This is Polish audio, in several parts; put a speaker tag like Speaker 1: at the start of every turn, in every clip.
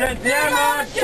Speaker 1: więc nie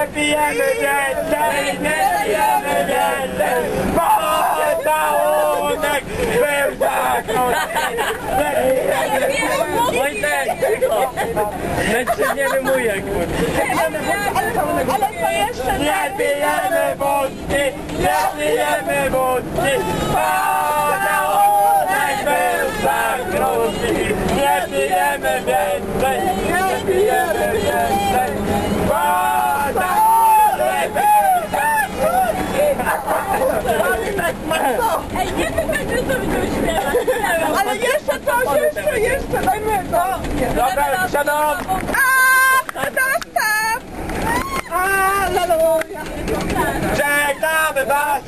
Speaker 1: Nie pijemy więcej, nie pijemy więcej! Pocałunek był zakłócony! Wojtek, cicho! Lecz nie wymuje, kurde!
Speaker 2: To jeszcze
Speaker 1: Nie pijemy wódki, nie pijemy wódki, pocałunek był za krótki. Nie pijemy więcej, nie pijemy więcej, pocałunek był za krótki.
Speaker 3: Ej, nie jak to będziemy śpiewać.
Speaker 2: Ale jeszcze coś, jeszcze, jeszcze, dajmy to.
Speaker 1: Dobra, siadam!
Speaker 2: A, dostaw! Alleluja!
Speaker 1: Czekamy was,